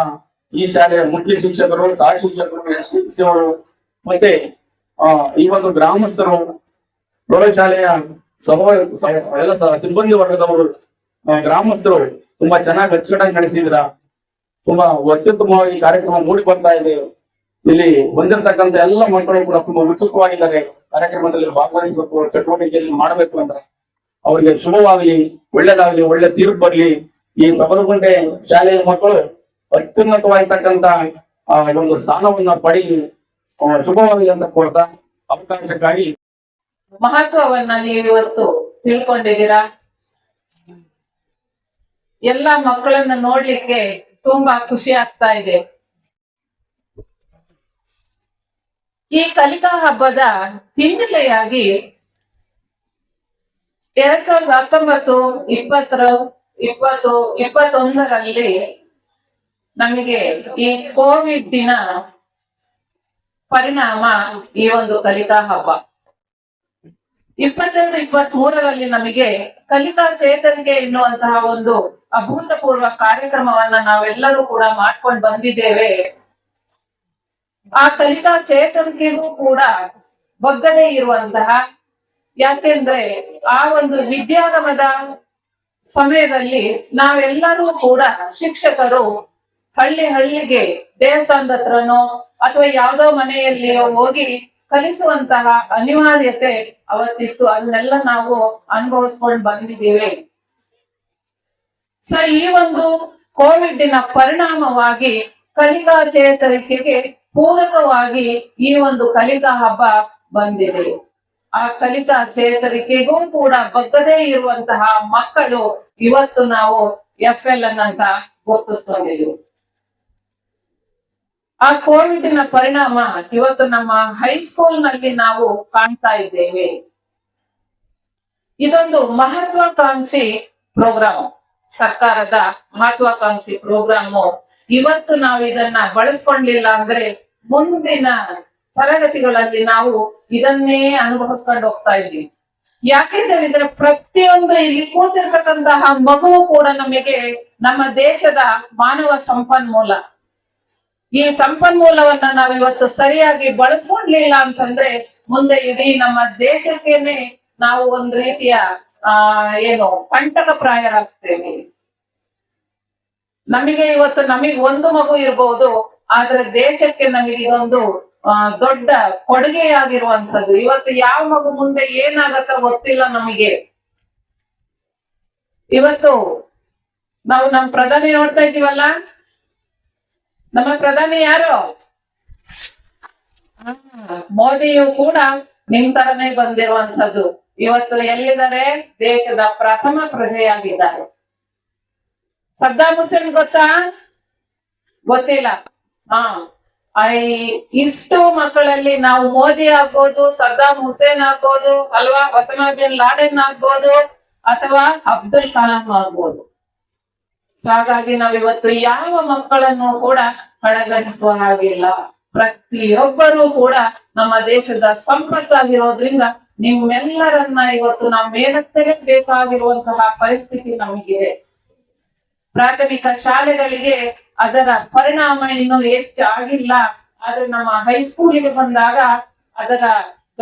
ಈ ಶಾಲೆಯ ಮುಖ್ಯ ಶಿಕ್ಷಕರು ಸಹ ಶಿಕ್ಷಕರು, ಎಸ್ ಅವರು, ಮತ್ತೆ ಈ ಒಂದು ಗ್ರಾಮಸ್ಥರು ಪ್ರೌಢಶಾಲೆಯ ಸಭಾ ಎಲ್ಲ ಸಿಬ್ಬಂದಿ ವರ್ಗದವರು ಗ್ರಾಮಸ್ಥರು ತುಂಬಾ ಚೆನ್ನಾಗಿ ಅಚ್ಚುಕಟ್ಟಾಗಿ ನಡೆಸಿದ್ರ. ತುಂಬಾ ಅತ್ಯುತ್ತಮವಾಗಿ ಕಾರ್ಯಕ್ರಮ ಮೂಡಿ ಬರ್ತಾ ಇದೆ. ಇಲ್ಲಿ ಬಂದಿರತಕ್ಕಂತ ಎಲ್ಲ ಮಕ್ಕಳು ಕೂಡ ತುಂಬಾ ಉತ್ಸುಕವಾಗಿದ್ದಾರೆ. ಕಾರ್ಯಕ್ರಮದಲ್ಲಿ ಭಾಗವಹಿಸಬೇಕು ಚಟುವಟಿಕೆಯಲ್ಲಿ ಮಾಡಬೇಕು ಅಂತ ಅವರಿಗೆ ಶುಭವಾಗಲಿ, ಒಳ್ಳೇದಾಗಲಿ, ಒಳ್ಳೆ ತೀರ್ಪು ಬರ್ಲಿ. ಈ ತೊಗರುಗುಂಟೆ ಶಾಲೆಯ ಮಕ್ಕಳು ಅತ್ಯುನ್ನತವಾಗಿರ್ತಕ್ಕಂತ ಆ, ಒಂದು ಸ್ಥಾನವನ್ನ ಪಡಿ ಶುಭವಾಗಿ ಅಂತ ಕೊಡ್ತಾ ಅವಕಾಶಕ್ಕಾಗಿ ಮಹತ್ವವನ್ನ ನೀವು ಇವತ್ತು ತಿಳ್ಕೊಂಡಿದ್ದೀರಾ? ಎಲ್ಲ ಮಕ್ಕಳನ್ನ ನೋಡ್ಲಿಕ್ಕೆ ತುಂಬಾ ಖುಷಿ ಆಗ್ತಾ ಇದೆ. ಈ ಕಲಿಕಾ ಹಬ್ಬದ ಹಿನ್ನೆಲೆಯಾಗಿ ಎರಡ್ ಸಾವಿರದ ಹತ್ತೊಂಬತ್ತು ಇಪ್ಪತ್ತರ ಇಪ್ಪತ್ತು ಇಪ್ಪತ್ತೊಂದರಲ್ಲಿ ನಮಗೆ ಈ ಕೋವಿಡ್ ದಿನ ಪರಿಣಾಮ ಈ ಒಂದು ಕಲಿತಾ ಹಬ್ಬ. ಇಪ್ಪತ್ತೆರಡು ಇಪ್ಪತ್ತ್ ಮೂರರಲ್ಲಿ ನಮಗೆ ಕಲಿಕಾ ಚೇತರಿಕೆ ಎನ್ನುವಂತಹ ಒಂದು ಅಭೂತಪೂರ್ವ ಕಾರ್ಯಕ್ರಮವನ್ನ ನಾವೆಲ್ಲರೂ ಕೂಡ ಮಾಡ್ಕೊಂಡು ಬಂದಿದ್ದೇವೆ. ಆ ಕಲಿಕಾ ಚೇತರಿಕೆಗೂ ಕೂಡ ಬಗ್ಗದೇ ಇರುವಂತಹ, ಯಾಕೆಂದ್ರೆ ಆ ಒಂದು ವಿದ್ಯಾಗಮದ ಸಮಯದಲ್ಲಿ ನಾವೆಲ್ಲರೂ ಕೂಡ ಶಿಕ್ಷಕರು ಹಳ್ಳಿ ಹಳ್ಳಿಗೆ ದೇವಸ್ಥಾನದ ಹತ್ರನೋ ಅಥವಾ ಯಾವ್ದೋ ಮನೆಯಲ್ಲಿಯೋ ಹೋಗಿ ಕಲಿಸುವಂತಹ ಅನಿವಾರ್ಯತೆ ಅವತ್ತಿತ್ತು. ಅದನ್ನೆಲ್ಲ ನಾವು ಅನುಭವಿಸ್ಕೊಂಡು ಬಂದಿದ್ದೇವೆ. ಸೊ ಈ ಒಂದು ಕೋವಿಡ್ನ ಪರಿಣಾಮವಾಗಿ ಕಲಿಕಾ ಚೇತರಿಕೆಗೆ ಪೂರಕವಾಗಿ ಈ ಒಂದು ಕಲಿಕಾ ಹಬ್ಬ ಬಂದಿದೆ. ಆ ಕಲಿಕಾ ಚೇತರಿಕೆಗೂ ಕೂಡ ಬಗ್ಗದೇ ಇರುವಂತಹ ಮಕ್ಕಳು ಇವತ್ತು ನಾವು ಎಫ್ ಎಲ್ ಎನ್ ಅಂತ ಗುರುತಿಸ್ಕೊಂಡಿದ್ದೀವಿ. ಆ ಕೋವಿಡ್ನ ಪರಿಣಾಮ ಇವತ್ತು ನಮ್ಮ ಹೈಸ್ಕೂಲ್ನಲ್ಲಿ ನಾವು ಕಾಣ್ತಾ ಇದ್ದೇವೆ. ಇದೊಂದು ಮಹತ್ವಾಕಾಂಕ್ಷಿ ಪ್ರೋಗ್ರಾಮ್ ಸರ್ಕಾರದ ಮಹತ್ವಾಕಾಂಕ್ಷಿ ಪ್ರೋಗ್ರಾಮು ಇವತ್ತು ನಾವು ಇದನ್ನ ಬಳಸ್ಕೊಂಡಿಲ್ಲ ಅಂದ್ರೆ ಮುಂದಿನ ತರಗತಿಗಳಲ್ಲಿ ನಾವು ಇದನ್ನೇ ಅನುಭವಿಸ್ಕೊಂಡು ಹೋಗ್ತಾ ಇದ್ದೀವಿ ಯಾಕೆಂತ ಹೇಳಿದ್ರೆ ಪ್ರತಿಯೊಂದು ಇಲ್ಲಿ ಕೂತಿರ್ತಕ್ಕಂತಹ ಮಗುವು ಕೂಡ ನಮಗೆ ನಮ್ಮ ದೇಶದ ಮಾನವ ಸಂಪನ್ಮೂಲ. ಈ ಸಂಪನ್ಮೂಲವನ್ನ ನಾವು ಇವತ್ತು ಸರಿಯಾಗಿ ಬಳಸ್ಕೊಂಡ್ಲಿಲ್ಲ ಅಂತಂದ್ರೆ ಮುಂದೆ ಇಡೀ ನಮ್ಮ ದೇಶಕ್ಕೇನೆ ನಾವು ಒಂದ್ ರೀತಿಯ, ಆ, ಏನು ಕಂಟಕ ಪ್ರಾಯರಾಗ್ತೇವೆ. ನಮಗೆ ಇವತ್ತು ನಮಗ್ ಒಂದು ಮಗು ಇರ್ಬೋದು, ಆದ್ರೆ ದೇಶಕ್ಕೆ ನಮಗೆ ಇದೊಂದು ದೊಡ್ಡ ಕೊಡುಗೆಯಾಗಿರುವಂತದ್ದು ಇವತ್ತು ಯಾವ ಮಗು ಮುಂದೆ ಏನಾಗತ್ತ ಗೊತ್ತಿಲ್ಲ ನಮಗೆ. ಇವತ್ತು ನಾವು ನಮ್ ಪ್ರಧಾನಿ ನೋಡ್ತಾ ಇದೀವಲ್ಲ ನಮ್ಮ ಪ್ರಧಾನಿ ಯಾರು? ಮೋದಿಯು ಕೂಡ ನಿಮ್ ತರನೇ ಬಂದಿರುವಂತದ್ದು ಇವತ್ತು ಎಲ್ಲಿದ್ದಾರೆ? ದೇಶದ ಪ್ರಥಮ ಪ್ರಜೆಯಾಗಿದ್ದಾರೆ. ಸದ್ದಾಂ ಹುಸೇನ್ ಗೊತ್ತಾ? ಗೊತ್ತಿಲ್ಲ. ಹಾ ಐ, ಇಷ್ಟು ಮಕ್ಕಳಲ್ಲಿ ನಾವು ಮೋದಿ ಆಗ್ಬೋದು, ಸದ್ದಾಮ್ ಹುಸೇನ್ ಆಗ್ಬೋದು, ಅಲ್ವಾ? ಒಸಮಾ ಬಿನ್ ಲಾಡೆನ್ ಆಗ್ಬೋದು, ಅಥವಾ ಅಬ್ದುಲ್ ಕಲಾಂ ಆಗ್ಬೋದು. ಸೊ ಹಾಗಾಗಿ ನಾವಿವತ್ತು ಯಾವ ಮಕ್ಕಳನ್ನು ಕೂಡ ಕಡೆಗಣಿಸುವ ಹಾಗಿಲ್ಲ. ಪ್ರತಿಯೊಬ್ಬರೂ ಕೂಡ ನಮ್ಮ ದೇಶದ ಸಂಪತ್ತಾಗಿರೋದ್ರಿಂದ ನಿಮ್ಮೆಲ್ಲರನ್ನ ಇವತ್ತು ನಾವು ಮೇಲತ್ತಲೇ ಬೇಕಾಗಿರುವಂತಹ ಪರಿಸ್ಥಿತಿ ನಮಗಿದೆ. ಪ್ರಾಥಮಿಕ ಶಾಲೆಗಳಿಗೆ ಅದರ ಪರಿಣಾಮ ಇನ್ನು ಹೆಚ್ಚಾಗಿಲ್ಲ. ಆದ್ರೆ ನಮ್ಮ ಹೈಸ್ಕೂಲಿಗೆ ಬಂದಾಗ ಅದರ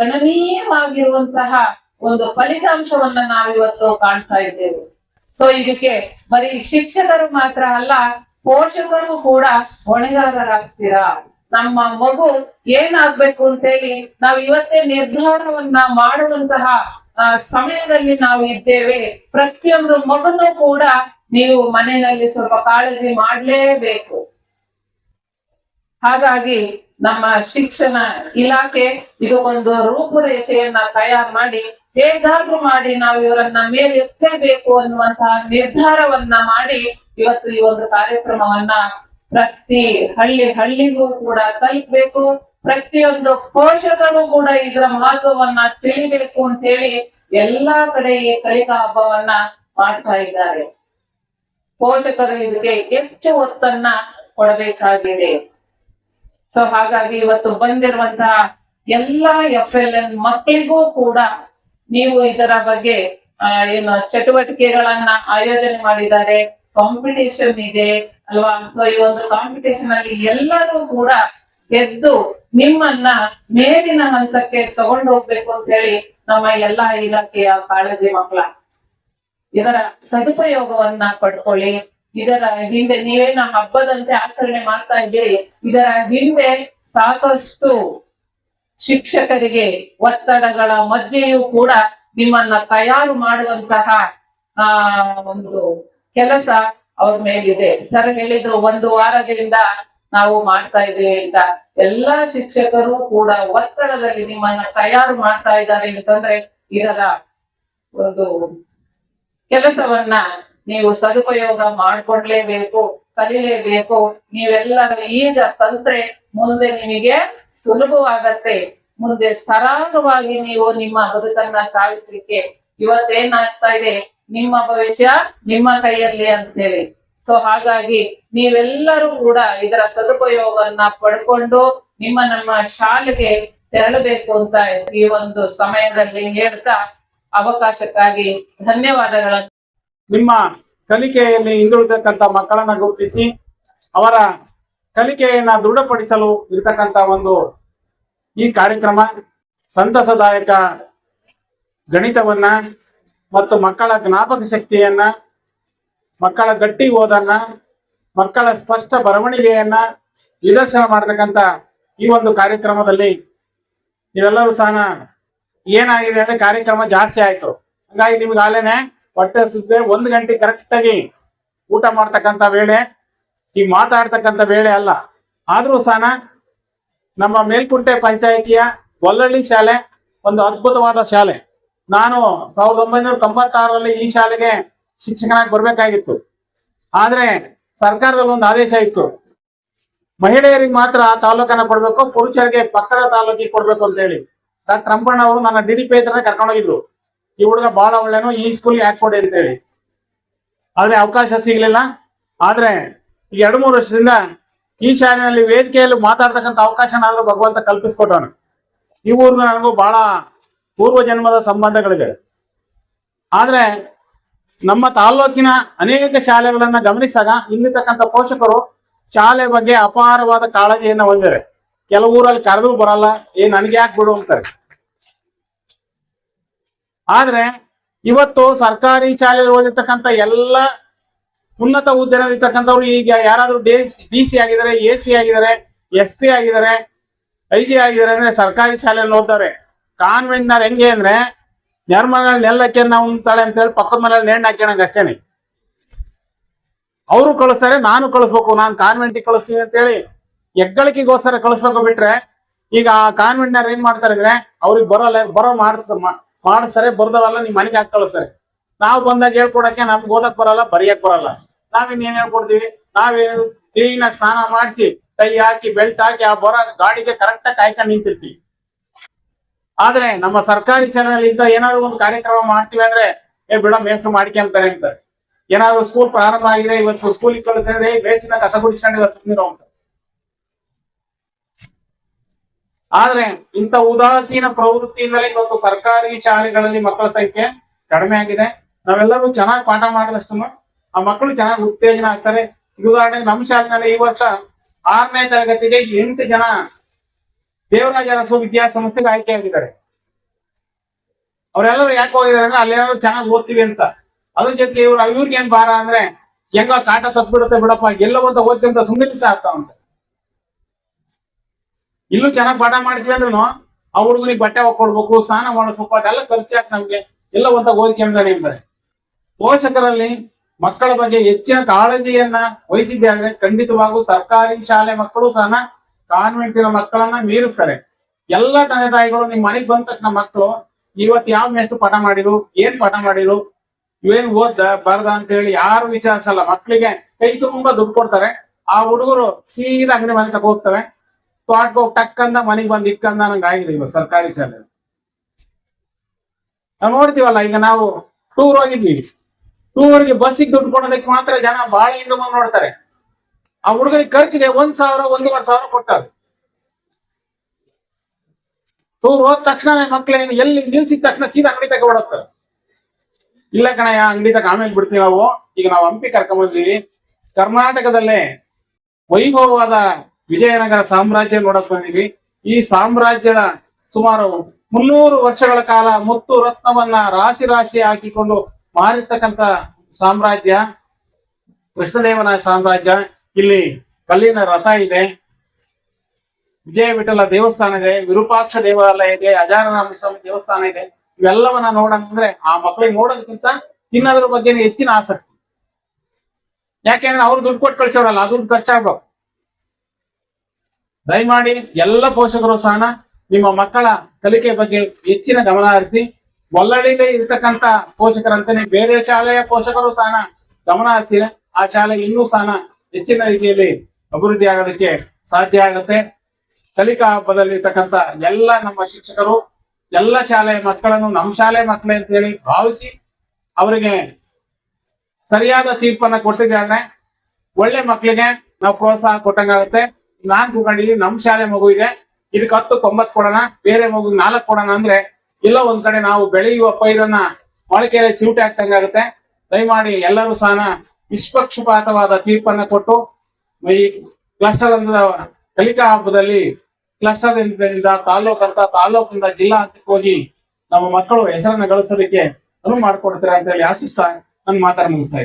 ಗಣನೀಯವಾಗಿರುವಂತಹ ಒಂದು ಫಲಿತಾಂಶವನ್ನ ನಾವಿವತ್ತು ಕಾಣ್ತಾ ಇದ್ದೇವೆ. ಸೊ ಇದಕ್ಕೆ ಬರೀ ಶಿಕ್ಷಕರು ಮಾತ್ರ ಅಲ್ಲ, ಪೋಷಕರು ಕೂಡ ಹೊಣೆಗಾರರಾಗ್ತೀರಾ? ನಮ್ಮ ಮಗು ಏನಾಗ್ಬೇಕು ಅಂತೇಳಿ ನಾವು ಇವತ್ತೇ ನಿರ್ಧಾರವನ್ನ ಮಾಡುವಂತಹ ಸಮಯದಲ್ಲಿ ನಾವು ಇದ್ದೇವೆ ಪ್ರತಿಯೊಂದು ಮಗನು ಕೂಡ ನೀವು ಮನೆಯಲ್ಲಿ ಸ್ವಲ್ಪ ಕಾಳಜಿ ಮಾಡಲೇಬೇಕು. ಹಾಗಾಗಿ ನಮ್ಮ ಶಿಕ್ಷಣ ಇಲಾಖೆ ಇದು ಒಂದು ರೂಪುರೇಷೆಯನ್ನ ತಯಾರು ಮಾಡಿ ಹೇಗಾದ್ರೂ ಮಾಡಿ ನಾವು ಇವರನ್ನ ಮೇಲೆತ್ತಬೇಕು ಅನ್ನುವಂತಹ ನಿರ್ಧಾರವನ್ನ ಮಾಡಿ ಇವತ್ತು ಈ ಒಂದು ಕಾರ್ಯಕ್ರಮವನ್ನ ಪ್ರತಿ ಹಳ್ಳಿ ಹಳ್ಳಿಗೂ ಕೂಡ ತಲುಪಬೇಕು. ಪ್ರತಿಯೊಂದು ಪೋಷಕರು ಕೂಡ ಇದರ ಮಹತ್ವವನ್ನ ತಿಳಿಬೇಕು ಅಂತ ಹೇಳಿ ಎಲ್ಲಾ ಕಡೆ ಈ ಕಲಿಕಾ ಹಬ್ಬವನ್ನ ಮಾಡ್ತಾ ಇದ್ದಾರೆ. ಪೋಷಕರು ಇದಕ್ಕೆ ಹೆಚ್ಚು ಒತ್ತನ್ನ ಕೊಡಬೇಕಾಗಿದೆ. ಸೊ ಹಾಗಾಗಿ ಇವತ್ತು ಬಂದಿರುವಂತಹ ಎಲ್ಲಾ ಎಫ್ ಎಲ್ ಎನ್ ಮಕ್ಕಳಿಗೂ ಕೂಡ ನೀವು ಇದರ ಬಗ್ಗೆ ಏನು ಚಟುವಟಿಕೆಗಳನ್ನ ಆಯೋಜನೆ ಮಾಡಿದ್ದಾರೆ. ಕಾಂಪಿಟೇಷನ್ ಇದೆ, ಅಲ್ವಾ? ಸೊ ಈ ಒಂದು ಕಾಂಪಿಟೇಷನ್ ಅಲ್ಲಿ ಎಲ್ಲರೂ ಕೂಡ ಎದ್ದು ನಿಮ್ಮನ್ನ ಮೇಲಿನ ಹಂತಕ್ಕೆ ತಗೊಂಡು ಹೋಗ್ಬೇಕು ಅಂತ ಹೇಳಿ ನಮ್ಮ ಎಲ್ಲಾ ಇಲಾಖೆಯ ಕಾಳಜಿ ಮಕ್ಕಳ ಇದರ ಸದುಪಯೋಗವನ್ನ ಪಡ್ಕೊಳ್ಳಿ. ಇದರ ಹಿಂದೆ ನೀವೇನ ಹಬ್ಬದಂತೆ ಆಚರಣೆ ಮಾಡ್ತಾ ಇದ್ದೀರಿ. ಇದರ ಹಿಂದೆ ಸಾಕಷ್ಟು ಶಿಕ್ಷಕರಿಗೆ ಒತ್ತಡಗಳ ಮಧ್ಯೆಯೂ ಕೂಡ ನಿಮ್ಮನ್ನ ತಯಾರು ಮಾಡುವಂತಹ, ಆ, ಒಂದು ಕೆಲಸ ಅವ್ರ ಮೇಲಿದೆ. ಸರ್ ಹೇಳಿದ್ರು ಒಂದು ವಾರದಿಂದ ನಾವು ಮಾಡ್ತಾ ಇದೀವಿ ಅಂತ. ಎಲ್ಲಾ ಶಿಕ್ಷಕರು ಕೂಡ ಒತ್ತಡದಲ್ಲಿ ನಿಮ್ಮನ್ನ ತಯಾರು ಮಾಡ್ತಾ ಇದ್ದಾರೆ ಅಂತಂದ್ರೆ ಇದರ ಒಂದು ಕೆಲಸವನ್ನ ನೀವು ಸದುಪಯೋಗ ಮಾಡ್ಕೊಡ್ಲೇಬೇಕು, ಕಲಿಲೇಬೇಕು. ನೀವೆಲ್ಲರೂ ಈಗ ಕಲ್ತ್ರೆ ಮುಂದೆ ನಿಮಗೆ ಸುಲಭವಾಗತ್ತೆ. ಮುಂದೆ ಸರಾಗವಾಗಿ ನೀವು ನಿಮ್ಮ ಬದುಕನ್ನ ಸಾಗಿಸ್ಲಿಕ್ಕೆ ಇವತ್ತೇನಾಗ್ತಾ ಇದೆ? ನಿಮ್ಮ ಭವಿಷ್ಯ ನಿಮ್ಮ ಕೈಯಲ್ಲಿ ಅಂತ ಹೇಳಿ ಸೊ ಹಾಗಾಗಿ ನೀವೆಲ್ಲರೂ ಕೂಡ ಇದರ ಸದುಪಯೋಗವನ್ನ ಪಡ್ಕೊಂಡು ನಿಮ್ಮ ನಮ್ಮ ಶಾಲೆಗೆ ತೆರಳಬೇಕು ಅಂತ ಈ ಒಂದು ಸಮಯದಲ್ಲಿ ಹೇಳ್ತಾ ಅವಕಾಶಕ್ಕಾಗಿ ಧನ್ಯವಾದಗಳನ್ನು ನಿಮ್ಮ ಕಲಿಕೆಯಲ್ಲಿ ಹಿಂದುಳಿದಕ್ಕಂಥ ಮಕ್ಕಳನ್ನ ಗುರುತಿಸಿ, ಅವರ ಕಲಿಕೆಯನ್ನ ದೃಢಪಡಿಸಲು ಇರತಕ್ಕಂತ ಒಂದು ಈ ಕಾರ್ಯಕ್ರಮ ಸಂತಸದಾಯಕ ಗಣಿತವನ್ನ ಮತ್ತು ಮಕ್ಕಳ ಜ್ಞಾಪಕ ಶಕ್ತಿಯನ್ನ, ಮಕ್ಕಳ ಗಟ್ಟಿ ಓದನ್ನ, ಮಕ್ಕಳ ಸ್ಪಷ್ಟ ಬರವಣಿಗೆಯನ್ನ ನಿದರ್ಶನ ಮಾಡತಕ್ಕಂತ ಈ ಒಂದು ಕಾರ್ಯಕ್ರಮದಲ್ಲಿ ನೀವೆಲ್ಲರೂ ಸಹ ಏನಾಗಿದೆ ಅಂದ್ರೆ ಕಾರ್ಯಕ್ರಮ ಜಾಸ್ತಿ ಆಯ್ತು. ಹಂಗಾಗಿ ನಿಮ್ಗೆ ಆಲೇನೆ ಹೊಟ್ಟೆ ಸುದ್ದೆ ಒಂದು ಗಂಟೆ ಕರೆಕ್ಟ್ ಆಗಿ ಊಟ ಮಾಡ್ತಕ್ಕಂಥ ವೇಳೆ ಈಗ ಮಾತಾಡ್ತಕ್ಕಂಥ ವೇಳೆ ಅಲ್ಲ. ಆದ್ರೂ ಸಹ ನಮ್ಮ ಮೇಲ್ಕುಂಟೆ ಪಂಚಾಯಿತಿಯ ಗೊಲ್ಲಳ್ಳಿ ಶಾಲೆ, ಒಂದು ಅದ್ಭುತವಾದ ಶಾಲೆ. ನಾನು ಸಾವಿರದ ಒಂಬೈನೂರ ತೊಂಬತ್ತಾರರಲ್ಲಿ ಈ ಶಾಲೆಗೆ ಶಿಕ್ಷಕನಾಗಿ ಬರ್ಬೇಕಾಗಿತ್ತು. ಆದ್ರೆ ಸರ್ಕಾರದಲ್ಲಿ ಒಂದು ಆದೇಶ ಇತ್ತು. ಮಹಿಳೆಯರಿಗೆ ಮಾತ್ರ ತಾಲೂಕನ್ನ ಕೊಡ್ಬೇಕು, ಪುರುಷರಿಗೆ ಪಕ್ಕದ ತಾಲೂಕಿಗೆ ಕೊಡ್ಬೇಕು ಅಂತ ಹೇಳಿ ಡಾಕ್ಟರ್ ಅಣ್ಣ ಅವರು ನನ್ನ ಡಿ ಡಿ ಪಿ ಹತ್ರ ಕರ್ಕೊಂಡೋಗಿದ್ರು. ಈ ಹುಡುಗ ಬಹಳ ಒಳ್ಳೆನು, ಈ ಸ್ಕೂಲ್ಗೆ ಹಾಕೊಡಿ ಅಂತ ಹೇಳಿ ಆದ್ರೆ ಅವಕಾಶ ಸಿಗ್ಲಿಲ್ಲ. ಆದ್ರೆ ಈ ಎರಡು ಮೂರು ವರ್ಷದಿಂದ ಈ ಶಾಲೆಯಲ್ಲಿ ವೇದಿಕೆಯಲ್ಲಿ ಮಾತಾಡ್ತಕ್ಕಂಥ ಅವಕಾಶನಾದ್ರೂ ಭಗವಂತ ಕಲ್ಪಿಸ್ಕೊಟ್ಟವನು. ಈ ಊರಿಗೂ ನನಗೂ ಬಹಳ ಪೂರ್ವ ಜನ್ಮದ ಸಂಬಂಧಗಳಿದೆ. ಆದ್ರೆ ನಮ್ಮ ತಾಲ್ಲೂಕಿನ ಅನೇಕ ಶಾಲೆಗಳನ್ನ ಗಮನಿಸಿದಾಗ ಇಲ್ಲಿರ್ತಕ್ಕಂಥ ಪೋಷಕರು ಶಾಲೆ ಬಗ್ಗೆ ಅಪಾರವಾದ ಕಾಳಜಿಯನ್ನ ಹೊಂದಿದ್ದಾರೆ. ಕೆಲವು ಊರಲ್ಲಿ ಕರೆದ್ರು ಬರಲ್ಲ, ಏ, ನನಗೆ ಯಾಕೆ ಬಿಡು ಅಂತಾರೆ. ಆದ್ರೆ ಇವತ್ತು ಸರ್ಕಾರಿ ಶಾಲೆಯಲ್ಲಿ ಓದಿರ್ತಕ್ಕಂಥ ಎಲ್ಲ ಉನ್ನತ ಹುದ್ದೆನಲ್ಲಿ ಈಗ ಯಾರಾದ್ರೂ ಡಿ ಸಿ ಆಗಿದ್ದಾರೆ, ಎ ಸಿ ಆಗಿದ್ದಾರೆ, ಎಸ್ ಪಿ ಆಗಿದ್ದಾರೆ, ಐ ಜಿ ಆಗಿದ್ದಾರೆ ಅಂದ್ರೆ ಸರ್ಕಾರಿ ಶಾಲೆಯಲ್ಲಿ ಓದ್ತಾರೆ ಕಾನ್ವೆಂಟ್ ನಾರ್ ಹೆಂಗೆ ಅಂದ್ರೆ ನೆರ್ಮನಲ್ಲಿ ನೆಲ್ಲಕ್ಕೆ ನಾವು ಉಂತಾಳೆ ಅಂತ ಹೇಳಿ ಪಕ್ಕದ ಮನೇಲಿ ನೇಣ್ ಹಾಕ್ಯಣಂಗ ಅಷ್ಟೇನೆ. ಅವರು ಕಳಿಸ್ತಾರೆ, ನಾನು ಕಳಿಸ್ಬೇಕು, ನಾನು ಕಾನ್ವೆಂಟಿಗೆ ಕಳಿಸ್ತೀನಿ ಅಂತ ಹೇಳಿ ಹೆಗ್ಗಳಿಕೆಗೋಸ್ಕರ ಕಳಿಸ್ಬೇಕು ಬಿಟ್ರೆ ಈಗ ಆ ಕಾನ್ವೆಂಟ್ನವ್ರು ಏನ್ ಮಾಡ್ತಾರೆ ಅಂದ್ರೆ ಅವ್ರಿಗೆ ಬರೋಲ್ಲ, ಬರೋ ಮಾಡಿಸ್ ಮಾಡಿಸ್ತಾರೆ ಬರ್ದವಲ್ಲ ನಿಮ್ ಮನೆಗೆ ಹಾಕಿ ಸರ್. ನಾವು ಬಂದಾಗ ಹೇಳ್ಕೊಡಕ್ಕೆ ನಮ್ಗೆ ಓದಕ್ ಬರಲ್ಲ, ಬರೆಯಕ್ ಬರಲ್ಲ. ನಾವಿನ್ ಏನ್ ಹೇಳ್ಕೊಡ್ತೀವಿ? ನಾವೇನು ಕ್ಲೀನ್ ಆಗಿ ಸ್ನಾನ ಮಾಡಿಸಿ, ಕೈ ಹಾಕಿ ಬೆಲ್ಟ್ ಹಾಕಿ, ಆ ಬರ ಗಾಡಿಗೆ ಕರೆಕ್ಟ್ ಆಗಿ ಕಾಯ್ಕೊಂಡು ನಿಂತಿರ್ತೀವಿ. ಆದ್ರೆ ನಮ್ಮ ಸರ್ಕಾರಿ ಚಾನಲ್ ಇಂದ ಏನಾದ್ರು ಒಂದು ಕಾರ್ಯಕ್ರಮ ಮಾಡ್ತೀವಿ ಅಂದ್ರೆ, ಏ ಬಿಡ ಎಷ್ಟು ಮಾಡ್ಕೊಂತಾರೆ ಅಂತಾರೆ ಏನಾದ್ರು ಸ್ಕೂಲ್ ಪ್ರಾರಂಭ ಆಗಿದೆ, ಇವತ್ತು ಸ್ಕೂಲಿಗೆ ಕಳಿಸಿದ್ರೆ ಬೇಕಿನ ಕಸ ಗುಡಿಸ್ಕೊಂಡು ಇವತ್ತು ಆದ್ರೆ ಇಂಥ ಉದಾಸೀನ ಪ್ರವೃತ್ತಿಯಿಂದಲೇ ಇವತ್ತು ಸರ್ಕಾರಿ ಶಾಲೆಗಳಲ್ಲಿ ಮಕ್ಕಳ ಸಂಖ್ಯೆ ಕಡಿಮೆ ಆಗಿದೆ. ನಾವೆಲ್ಲರೂ ಚೆನ್ನಾಗಿ ಪಾಠ ಮಾಡಿದಷ್ಟು ಆ ಮಕ್ಕಳು ಚೆನ್ನಾಗಿ ಉತ್ತೇಜನ ಆಗ್ತಾರೆ. ಉದಾಹರಣೆಗೆ ನಮ್ಮ ಶಾಲೆನಲ್ಲಿ ಈ ವರ್ಷ ಆರನೇ ತರಗತಿಗೆ ಎಂಟು ಜನ ದೇವರಾಜ ಅರಸು ವಿದ್ಯಾಸಂಸ್ಥೆಗೆ ಆಯ್ಕೆ ಆಗಿದ್ದಾರೆ. ಅವರೆಲ್ಲರೂ ಯಾಕೆ ಹೋಗಿದ್ದಾರೆ ಅಂದ್ರೆ ಅಲ್ಲೇನಾದ್ರು ಚೆನ್ನಾಗಿ ಓದ್ತೀವಿ ಅಂತ. ಅದ್ರ ಜೊತೆಗೆ ಇವ್ರು ಇವ್ರಿಗೆ ಏನ್ ಭಾರ ಅಂದ್ರೆ, ಹೆಂಗ ಕಾಟ ತಪ್ಪಿಡುತ್ತೆ ಬಿಡಪ್ಪ ಎಲ್ಲೋ ಅಂತ ಓದ್ತಿ ಅಂತ ಸುಮ್ಮನೆ ಆಗ್ತಾವಂತ ಇಲ್ಲೂ ಚೆನ್ನಾಗಿ ಪಾಠ ಮಾಡ್ತೀವಿ ಅಂದ್ರೂ ಆ ಹುಡುಗನಿಗೆ ಬಟ್ಟೆ ಹಾಕೊಡ್ಬೇಕು ಸ್ನಾನ ಮಾಡಿಸ್ಬೇಕು, ಅದೆಲ್ಲ ಖರ್ಚಾಕ್ ನಮ್ಗೆ. ಎಲ್ಲ ಒಂದ ಓದ್ಕೊಂಡಾನೆ ಅಂತಾರೆ ಪೋಷಕರಲ್ಲಿ ಮಕ್ಕಳ ಬಗ್ಗೆ ಹೆಚ್ಚಿನ ಕಾಳಜಿಯನ್ನ ವಹಿಸಿದ್ದೆ ಆದ್ರೆ ಖಂಡಿತವಾಗೂ ಸರ್ಕಾರಿ ಶಾಲೆ ಮಕ್ಕಳು ಸಹ ಕಾನ್ವೆಂಟಿನ ಮಕ್ಕಳನ್ನ ಮೀರಿಸ್ತಾರೆ. ಎಲ್ಲ ತಂದೆ ತಾಯಿಗಳು ನಿಮ್ ಮನೆಗ್ ಬಂದ ತಕ್ಷಣ ಮಕ್ಕಳು ಇವತ್ತು ಯಾವ ಮೇಷ್ಟು ಪಾಠ ಮಾಡಿರು? ಏನ್ ಪಾಠ ಮಾಡಿರು? ಇವೇನ್ ಓದ್ದ, ಬರ್ದ ಅಂತ ಹೇಳಿ ಯಾರು ವಿಚಾರಿಸಲ್ಲ. ಮಕ್ಕಳಿಗೆ ಕೈ ತುಂಬಾ ದುಡ್ಡು ಕೊಡ್ತಾರೆ. ಆ ಹುಡುಗರು ಸೀದಾ ಅಂಗಡಿ ಮನೆ ತಗೋ ಹೋಗ್ತವೆ. ತೋಟಕ್ಕೆ ಹೋಗಿ ಟಕ್ಕಂದ ಮನೆಗೆ ಬಂದ್ ಇಕ್ಕಂದ ನಂಗೆ ಆಗಿದೆ ಇವತ್ತು ಸರ್ಕಾರಿ ಶಾಲೆ. ನಾವು ನೋಡ್ತೀವಲ್ಲ, ಈಗ ನಾವು ಟೂರ್ ಹೋಗಿದ್ವಿ. ಟೂರ್ಗೆ ಬಸ್ಸಿಗೆ ದುಡ್ಡು ಕೊಡೋದಕ್ಕೆ ಮಾತ್ರ ಜನ ಬಹಳ ಹಿಂದೆ ಬಂದು ನೋಡ್ತಾರೆ. ಆ ಹುಡುಗರಿಗೆ ಖರ್ಚಿಗೆ ಒಂದ್ ಸಾವಿರ, ಒಂದೂವರೆ ಸಾವಿರ ಕೊಟ್ಟಾರೆ. ಟೂರ್ ಹೋದ ತಕ್ಷಣ ಮಕ್ಳೇನು ಎಲ್ಲಿ ನಿಲ್ಸಿದ ತಕ್ಷಣ ಸೀದಾ ಅಂಗಡಿ ತಗ ಬಿಡುತ್ತಾರೆ ಇಲ್ಲ ಕಣಯ್ಯ, ಅಂಗಡಿ ತಗ ಆಮೇಲೆ ಬಿಡ್ತೀವಿ ನಾವು. ಈಗ ನಾವು ಹಂಪಿ ಕರ್ಕೊಂಡ್ ಬಂದ್ವಿ ಕರ್ನಾಟಕದಲ್ಲೇ ವೈಭವವಾದ ವಿಜಯನಗರ ಸಾಮ್ರಾಜ್ಯ ನೋಡಕ್ ಬಂದಿವಿ. ಈ ಸಾಮ್ರಾಜ್ಯದ ಸುಮಾರು ಮುನ್ನೂರು ವರ್ಷಗಳ ಕಾಲ ಮುತ್ತು ರತ್ನವನ್ನ ರಾಶಿ ರಾಶಿ ಹಾಕಿಕೊಂಡು ಮಾರಿರ್ತಕ್ಕಂತ ಸಾಮ್ರಾಜ್ಯ, ಕೃಷ್ಣದೇವನ ಸಾಮ್ರಾಜ್ಯ. ಇಲ್ಲಿ ಕಲ್ಲಿನ ರಥ ಇದೆ. ವಿಜಯ ವಿಠಲ ದೇವಸ್ಥಾನ ಇದೆ, ವಿರೂಪಾಕ್ಷ ದೇವಾಲಯ ಇದೆ ಅಜಾರರಾಮ ದೇವಸ್ಥಾನ ಇದೆ. ಇವೆಲ್ಲವನ್ನ ನೋಡಂದ್ರೆ ಆ ಮಕ್ಕಳಿಗೆ ನೋಡೋದಕ್ಕಿಂತ ತಿನ್ನೋದ್ರ ಬಗ್ಗೆ ಹೆಚ್ಚಿನ ಆಸಕ್ತಿ. ಯಾಕೆಂದ್ರೆ ಅವ್ರು ದುಡ್ಡು ಕೊಟ್ಟು ಕಳ್ಸೋರಲ್ಲ ಅದು ಖರ್ಚಾಗ್ಬೇಕು. ದಯಮಾಡಿ ಎಲ್ಲ ಪೋಷಕರು ಸಹ ನಿಮ್ಮ ಮಕ್ಕಳ ಕಲಿಕೆ ಬಗ್ಗೆ ಹೆಚ್ಚಿನ ಗಮನ ಹರಿಸಿ. ಒಳ್ಳಳಿಗೆ ಇರತಕ್ಕಂತ ಪೋಷಕರಂತಾನೆ ಬೇರೆ ಶಾಲೆಯ ಪೋಷಕರು ಸಹ ಗಮನ ಹರಿಸಿ. ಆ ಶಾಲೆ ಇನ್ನೂ ಸಹ ಹೆಚ್ಚಿನ ರೀತಿಯಲ್ಲಿ ಅಭಿವೃದ್ಧಿ ಆಗೋದಕ್ಕೆ ಸಾಧ್ಯ ಆಗುತ್ತೆ. ಕಲಿಕಾ ಹಬ್ಬದಲ್ಲಿ ಇರ್ತಕ್ಕಂತ ಎಲ್ಲ ನಮ್ಮ ಶಿಕ್ಷಕರು, ಎಲ್ಲ ಶಾಲೆಯ ಮಕ್ಕಳನ್ನು ನಮ್ಮ ಶಾಲೆ ಮಕ್ಕಳೇ ಅಂತ ಹೇಳಿ ಭಾವಿಸಿ ಅವರಿಗೆ ಸರಿಯಾದ ತೀರ್ಪನ್ನ ಕೊಟ್ಟಿದ್ದಾರೆ. ಒಳ್ಳೆ ಮಕ್ಕಳಿಗೆ ನಾವು ಪ್ರೋತ್ಸಾಹ ಕೊಟ್ಟಂಗಾಗುತ್ತೆ. ನಾನ್ ಕೂಕೊಂಡಿದೀನಿ ನಮ್ ಶಾಲೆ ಮಗುವಿಗೆ ಇದಕ್ಕೆ ಹತ್ತು ಒಂಬತ್ತು ಕೊಡೋಣ, ಬೇರೆ ಮಗುಗೆ ನಾಲ್ಕು ಕೊಡೋಣ ಅಂದ್ರೆ ಇಲ್ಲ ಒಂದ್ ಕಡೆ ನಾವು ಬೆಳೆಯುವ ಪೈರನ್ನ ಮೊಳಕೆಯಲ್ಲಿ ಚಿವುಟೆ ಹಾಕ್ತಂಗಾಗುತ್ತೆ ದಯಮಾಡಿ ಎಲ್ಲರೂ ಸಹ ನಿಷ್ಪಕ್ಷಪಾತವಾದ ತೀರ್ಪನ್ನ ಕೊಟ್ಟು ಈ ಕ್ಲಸ್ಟರ್ ಅಂತ ಕಲಿಕಾ ಹಬ್ಬದಲ್ಲಿ ಕ್ಲಸ್ಟರ್ ಇಂದ ತಾಲೂಕ್ ಅಂತ ತಾಲೂಕಿಂದ ಜಿಲ್ಲಾ ಹಂತಕ್ಕೆ ಹೋಗಿ ನಮ್ಮ ಮಕ್ಕಳು ಹೆಸರನ್ನ ಗಳಿಸೋದಕ್ಕೆ ಅನುವು ಮಾಡಿಕೊಡ್ತಾರೆ ಅಂತ ಹೇಳಿ ಆಶಿಸ್ತಾ ನನ್ನ ಮಾತಾಡ ಮುಗಿಸ್ತಾ.